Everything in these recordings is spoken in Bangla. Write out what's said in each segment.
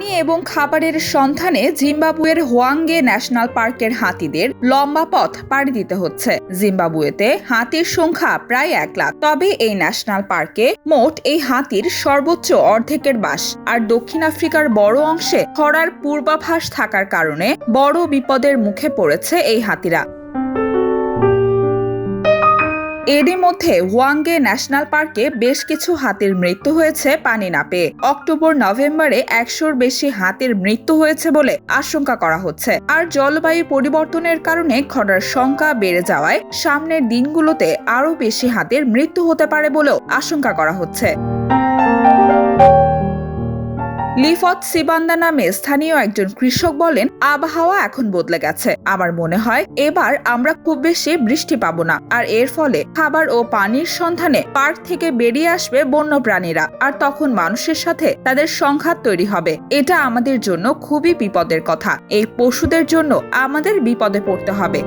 পানি এবং খাবারের সন্ধানে জিম্বাবুয়ের হোয়াঙ্গে ন্যাশনাল পার্কের হাতিদের লম্বা পথ পাড়ি দিতে হচ্ছে। জিম্বাবুয়েতে হাতির সংখ্যা প্রায় এক লাখ। তবে এই ন্যাশনাল পার্কে মোট এই হাতির সর্বোচ্চ অর্ধেকের বাস। আর দক্ষিণ আফ্রিকার বড় অংশে খরার পূর্বাভাস থাকার কারণে বড় বিপদের মুখে পড়েছে এই হাতিরা। এরই মধ্যে ওয়াঙ্গে ন্যাশনাল পার্কে বেশ কিছু হাতির মৃত্যু হয়েছে পানি না পেয়ে অক্টোবর, নভেম্বরে একশোর বেশি হাতির মৃত্যু হয়েছে বলে আশঙ্কা করা হচ্ছে। আর জলবায়ু পরিবর্তনের কারণে খরার সংখ্যা বেড়ে যাওয়ায় সামনের দিনগুলোতে আরও বেশি হাতির মৃত্যু হতে পারে বলেও আশঙ্কা করা হচ্ছে। লিফত সিবান্দা নামে স্থানীয় একজন কৃষক বলেন, আবহাওয়া এখন বদলে গেছে। আমার মনে হয় এবার আমরা খুব বেশি বৃষ্টি পাব না। আর এর ফলে খাবার ও পানির সন্ধানে পার্ক থেকে বেরিয়ে আসবে বন্য প্রাণীরা আর তখন মানুষের সাথে তাদের সংঘাত তৈরি হবে। এটা আমাদের জন্য খুবই বিপদের কথা। এই পশুদের জন্য আমাদের বিপদে পড়তে হবে।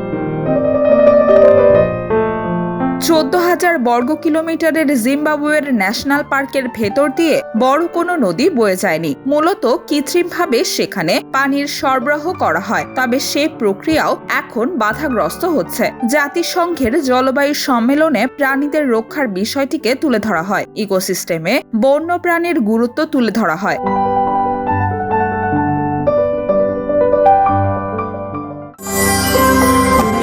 চোদ্দ হাজার বর্গ কিলোমিটারের জিম্বাবুয়ের ন্যাশনাল পার্কের ভেতর দিয়ে বড় কোনো নদী বয়ে যায়নি। মূলত কৃত্রিমভাবে সেখানে পানির সরবরাহ করা হয়, তবে সে প্রক্রিয়াও এখন বাধাগ্রস্ত হচ্ছে। জাতিসংঘের জলবায়ু সম্মেলনে প্রাণীদের রক্ষার বিষয়টিকে তুলে ধরা হয়। ইকোসিস্টেমে বন্য প্রাণীর গুরুত্ব তুলে ধরা হয়।